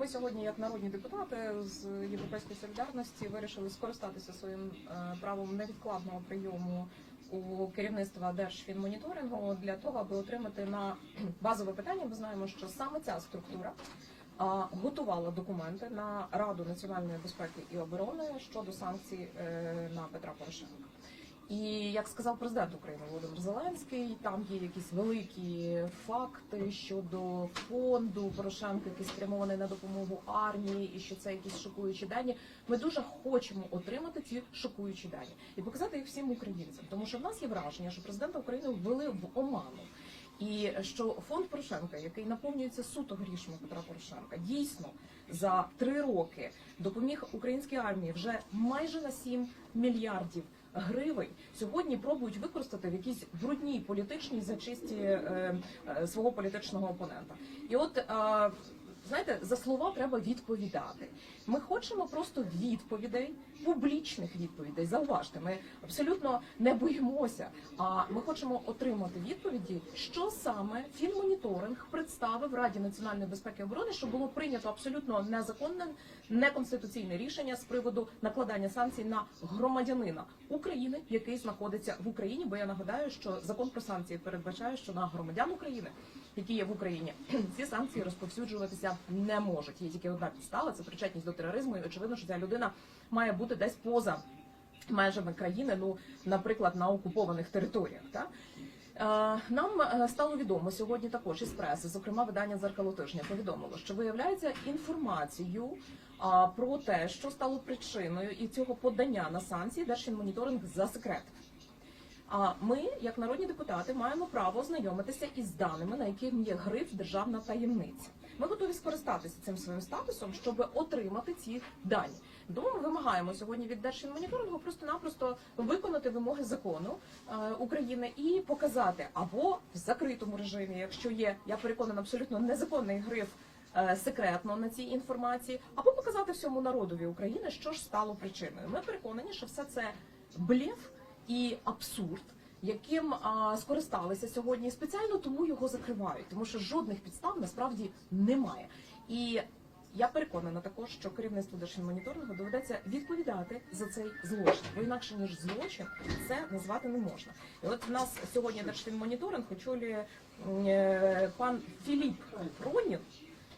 Ми сьогодні, як народні депутати з Європейської солідарності, вирішили скористатися своїм е, правом невідкладного прийому у керівництва Держфінмоніторингу для того, аби отримати на базове питання. Ми знаємо, що саме ця структура готувала документи на Раду національної безпеки і оборони щодо санкцій е, на Петра Порошенка. І як сказав президент України Володимир Зеленський, там є якісь великі факти щодо фонду Порошенка, який спрямований на допомогу армії, і що це якісь шокуючі дані. Ми дуже хочемо отримати ці шокуючі дані і показати їх всім українцям, тому що в нас є враження, що президента України ввели в оману. І що фонд Порошенка, який наповнюється суто грішми Петра Порошенка, дійсно за три роки допоміг українській армії вже майже на 7 мільярдів гривень. Сьогодні пробують використати в якійсь брудній політичній зачисті е, е, свого політичного опонента. І от е, знаєте, за слова треба відповідати. Ми хочемо просто відповідей, публічних відповідей. Зауважте, ми абсолютно не боїмося. А ми хочемо отримати відповіді, що саме фінмоніторинг представив Раді національної безпеки і оборони, що було прийнято абсолютно незаконне, неконституційне рішення з приводу накладання санкцій на громадянина України, який знаходиться в Україні. Бо я нагадаю, що закон про санкції передбачає, що на громадян України, які є в Україні, ці санкції розповсюджуватися не можуть. Є тільки одна підстава це причетність до тероризму. І очевидно, що ця людина має бути десь поза межами країни, ну, наприклад, на окупованих територіях. Так? Е, Нам е, стало відомо сьогодні також із преси, зокрема видання дзеркало тижня повідомило, що виявляється інформацію про те, що стало причиною і цього подання на санкції Держфінмоніторинг за секрет. А ми, як народні депутати, маємо право ознайомитися із даними, на яких є гриф державна таємниця. Ми готові скористатися цим своїм статусом, щоб отримати ці дані. Тому ми вимагаємо сьогодні від Держфінмоніторингу просто-напросто виконати вимоги закону е, України і показати або в закритому режимі, якщо є, я переконана, абсолютно незаконний гриф е, секретно на цій інформації, або показати всьому народові України, що ж стало причиною. Ми переконані, що все це блеф і абсурд. Яким а, скористалися сьогодні спеціально тому його закривають, тому що жодних підстав насправді немає. І я переконана також, що керівництву Держфінмоніторингу доведеться відповідати за цей злочин, бо інакше ніж злочин це назвати не можна. І от в нас сьогодні Держфінмоніторинг очолює е, пан Філіп Ронін,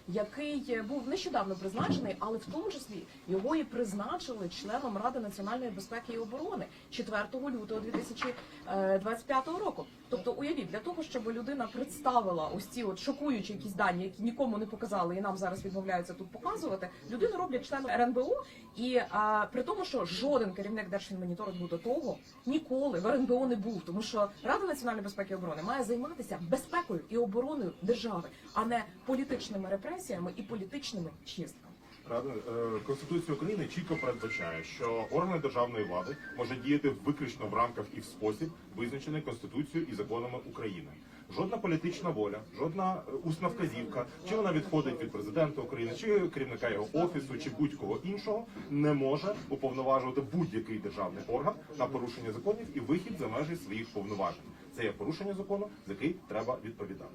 який був нещодавно призначений, але в тому числі його і призначили членом Ради національної безпеки і оборони 4 лютого 2025 року. Тобто, уявіть, для того, щоб людина представила ось ці от шокуючі якісь дані, які нікому не показали, і нам зараз відмовляються тут показувати. Людину роблять членом РНБО, і а, при тому, що жоден керівник Держфінмоніторингу до того ніколи в РНБО не був, тому що Рада національної безпеки і оборони має займатися безпекою і обороною держави, а не політичними репресіями і політичними чистками. Е, Конституція України чітко передбачає, що органи державної влади можуть діяти виключно в рамках і в спосіб, визначений Конституцією і законами України. Жодна політична воля, жодна е, усна вказівка, чи вона відходить від президента України, чи керівника його офісу, чи будь-кого іншого, не може уповноважувати будь-який державний орган на порушення законів і вихід за межі своїх повноважень. Це є порушення закону, за який треба відповідати.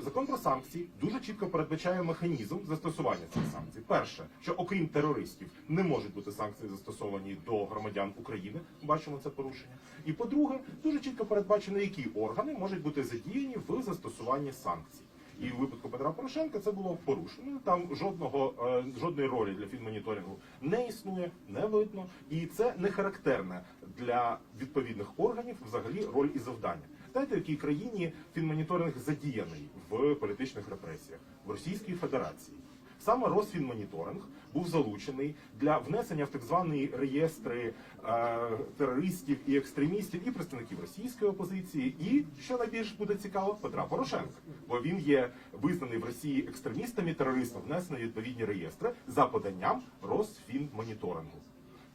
Закон про санкції дуже чітко передбачає механізм застосування цих санкцій. Перше, що окрім терористів не можуть бути санкції застосовані до громадян України. Бачимо це порушення. І по-друге, дуже чітко передбачено, які органи можуть бути задіяні в застосуванні санкцій. І у випадку Петра Порошенка це було порушено. Там жодного е, жодної ролі для фінмоніторингу не існує, не видно, і це не характерне для відповідних органів взагалі роль і завдання. Знаєте, в якій країні фінмоніторинг задіяний в політичних репресіях в Російській Федерації. Саме Росфінмоніторинг був залучений для внесення в так звані реєстри е, терористів і екстремістів і представників російської опозиції, і що найбільш буде цікаво, Петра Порошенка, бо він є визнаний в Росії екстремістом і терористом, внесений відповідні реєстри за поданням Росфінмоніторингу.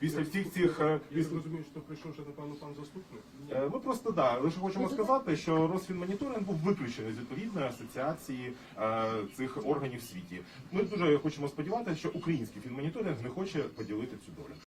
Після всіх цих е, Я розумію, що прийшов вже, напевно, пан заступник. Е, Ми просто да лише хочемо сказати, що Росфінмоніторинг був виключений з відповідної асоціації е, цих органів в світі. Ми дуже хочемо сподіватися, що український фінмоніторинг не хоче поділити цю долю.